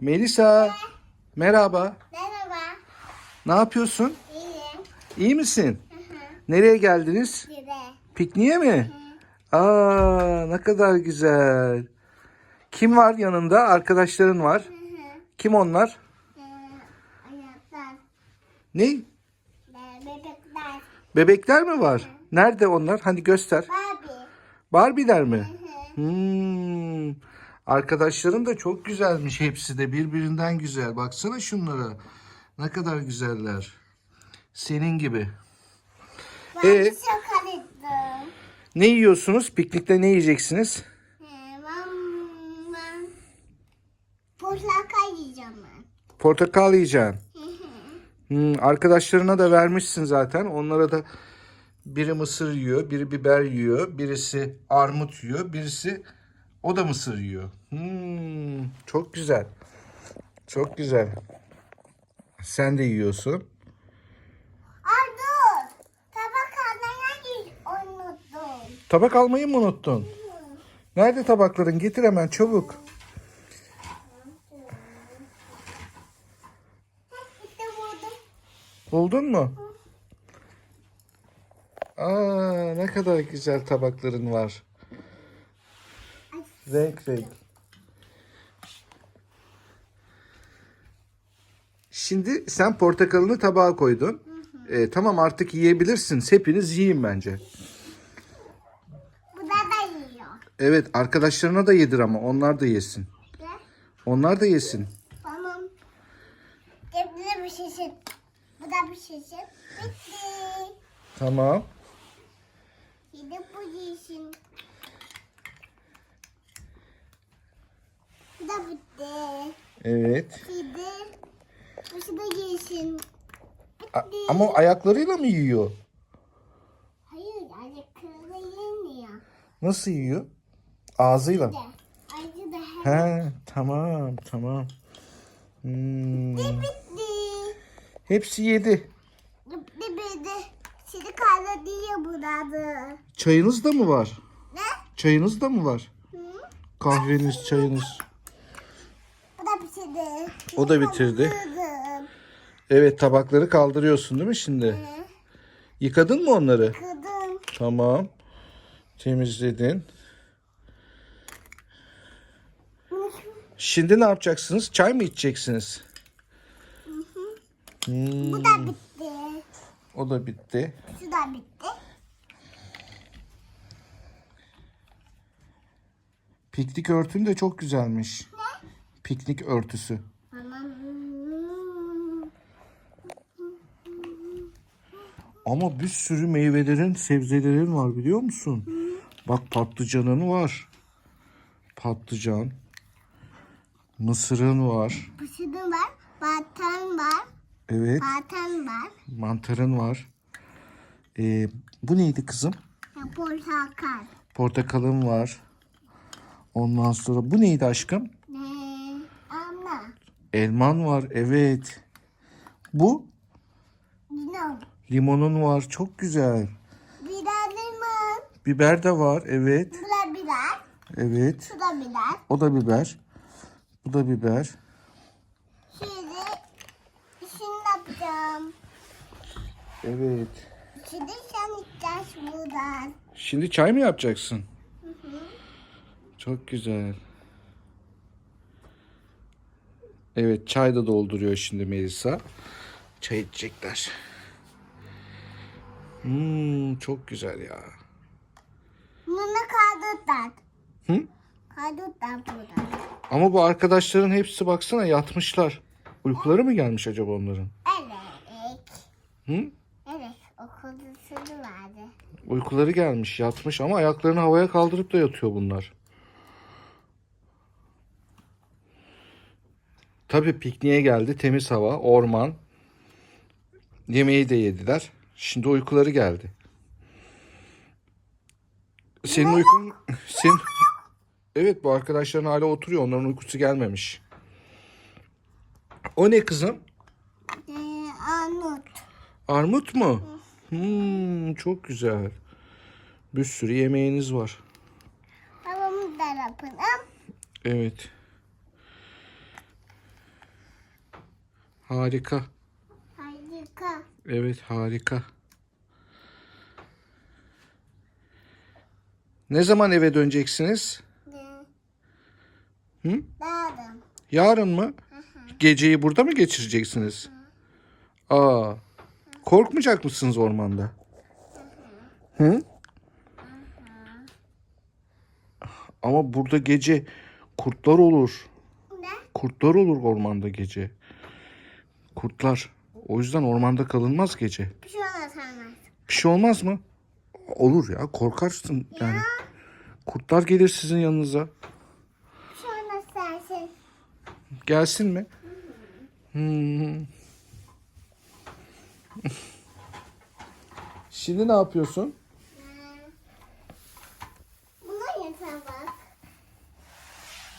Melisa. Merhaba. Merhaba. Ne yapıyorsun? İyiyim. İyi misin? Nereye geldiniz? Bire. Pikniğe mi? Aa, ne kadar güzel. Kim var yanında? Arkadaşların var. Kim onlar? Ee. Ne? Ee, bebekler. Bebekler mi var? Nerede onlar? Hadi göster. Barbie. Barbie'ler mi? Hmm. Arkadaşların da çok güzelmiş hepsi de birbirinden güzel. Baksana şunlara. Ne kadar güzeller. Senin gibi. Ben Ee? şokolatım. Ne yiyorsunuz? Piknikte ne yiyeceksiniz? Ee, ben, ben portakal yiyeceğim ben. Portakal yiyeceksin. Hmm, arkadaşlarına da vermişsin zaten. Onlara da biri mısır yiyor, biri biber yiyor, birisi armut yiyor, birisi o da mısır yiyor. Hmm, çok güzel. Çok güzel. Sen de yiyorsun. Ay dur. Tabak almaya unuttum. Tabak almayı mı unuttun? Nerede tabakların? Getir hemen çabuk. İşte buldum. Buldun mu? Aa, ne kadar güzel tabakların var. Renk renk. Şimdi sen portakalını tabağa koydun. Ee, tamam artık yiyebilirsin. Hepiniz yiyin bence. Bu da da yiyor. Evet arkadaşlarına da yedir ama onlar da yesin. Onlar da yesin. Tamam. Cebine bir şişin. Bu da bir şişin. Bitti. Tamam. Şimdi bu yesin. Bu da bitti. Evet. Şimdi bu da yesin. A- ama o ayaklarıyla mı yiyor? Hayır kırmızı yemiyor. Nasıl yiyor? Ağzıyla. Hem He tamam tamam. Hmm. bitti. Hepsi yedi. Bitti bitti. Şimdi kaldı diye burada. Çayınız da mı var? Ne? Çayınız da mı var? Hı? Kahveniz, çayınız. O da bitirdi. Evet tabakları kaldırıyorsun değil mi şimdi? Yıkadın mı onları? Kırdım. Tamam. Temizledin. Şimdi ne yapacaksınız? Çay mı içeceksiniz? Hmm, Bu da bitti. o da bitti. Şu da bitti. Piknik örtün de çok güzelmiş. Piknik örtüsü. Ama bir sürü meyvelerin, sebzelerin var biliyor musun? Bak patlıcanın var. Patlıcan. Mısırın var. Pısırı var. Batan var. Evet. Batan var. Mantarın var. Ee, bu neydi kızım? Portakal. Portakalın var. Ondan sonra bu neydi aşkım? Ne? Ama. Elman var. Evet. Bu Limon. Limonun var. Çok güzel. De limon. Biber de var. Evet. Bu da biber. Evet. Şu da biber. O da biber. Bu da biber. Şimdi şimdi yapacağım. Evet. Şimdi sen içeceğiz buradan. Şimdi çay mı yapacaksın? Çok güzel. Evet çay da dolduruyor şimdi Melisa. Çay içecekler. Hmm, çok güzel ya. Bunu kaldırdan. Hı? Kaldırdan buradan. Ama bu arkadaşların hepsi baksana yatmışlar. Uykuları mı gelmiş acaba onların? Evet. Hı? Evet. Okulda sırrı vardı. Uykuları gelmiş, yatmış ama ayaklarını havaya kaldırıp da yatıyor bunlar. Tabii pikniğe geldi, temiz hava, orman. Yemeği de yediler. Şimdi uykuları geldi. Senin uykun... Senin... Evet bu arkadaşların hala oturuyor. Onların uykusu gelmemiş. O ne kızım? Ee, Armut. Armut mu? Hmm, çok güzel. Bir sürü yemeğiniz var. Babamın da yapalım. Evet. Harika. Harika. Evet harika. Ne zaman eve döneceksiniz? Ne? Hı? Dağdım. Yarın mı? Geceyi burada mı geçireceksiniz? Aa. Korkmayacak mısınız ormanda? Hı? Ama burada gece kurtlar olur. Ne? Kurtlar olur ormanda gece. Kurtlar. O yüzden ormanda kalınmaz gece. Bir şey olmaz hemen. Bir şey olmaz mı? Olur ya korkarsın yani. Kurtlar gelir sizin yanınıza. Bir şey olmaz sensin. Gelsin mi? Hmm. Şimdi ne yapıyorsun? Buna yeter bak.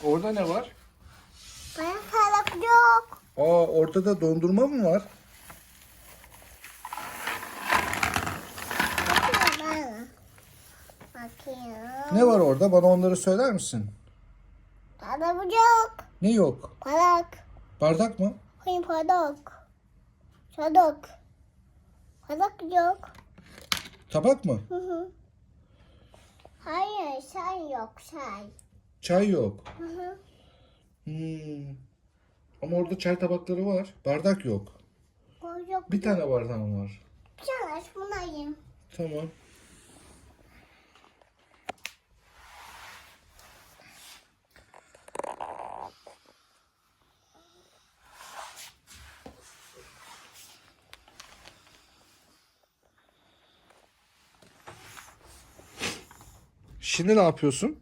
Orada ne var? Bana salak yok. Aa orada da dondurma mı var? Bakayım bana. Bakayım. Ne var orada? Bana onları söyler misin? Salak yok. Ne yok? Salak. Bardak mı? Hayır salak. Salak. Salak yok. Tabak mı? Hı hı. Hayır çay yok çay. Çay yok. Hı hı. Hmm. Ama orada çay tabakları var. Bardak yok. O yok. Bir tane bardağım var. Bir tane bunu yiyeyim. Tamam. Şimdi ne yapıyorsun?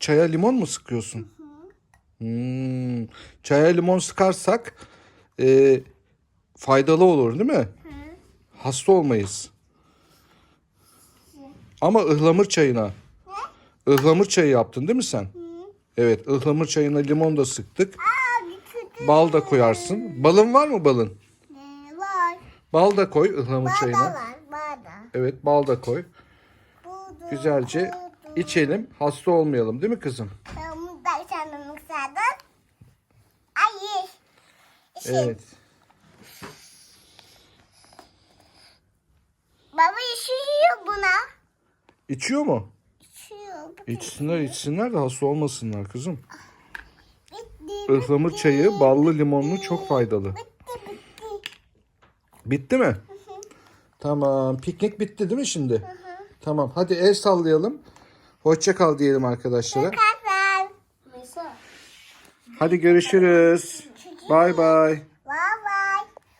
Çaya limon mu sıkıyorsun? Hmm. Çaya limon sıkarsak e, faydalı olur değil mi? Hasta olmayız. Ama ıhlamur çayına. ıhlamur çayı yaptın değil mi sen? Evet, ıhlamur çayına limon da sıktık. Aa küçük. Bal da koyarsın. Balın var mı balın? Ne var? Bal da koy ıhlamur Bada çayına. var bada. Evet, bal da koy. Budu, Güzelce budu. içelim, hasta olmayalım değil mi kızım? Bunu da. Ay. İşte Evet. Baba işiyor buna. İçiyor mu? İşiyor. İçsinler içsinler de hasta olmasınlar kızım. Bitti. Ihlamur çayı ballı limonlu çok faydalı. Bitti bitti. Bitti mi? Tamam. Piknik bitti değil mi şimdi? Tamam. Hadi el sallayalım. Hoşça kal diyelim arkadaşlara. Kazan. Mesela. Hadi görüşürüz. Bay bay.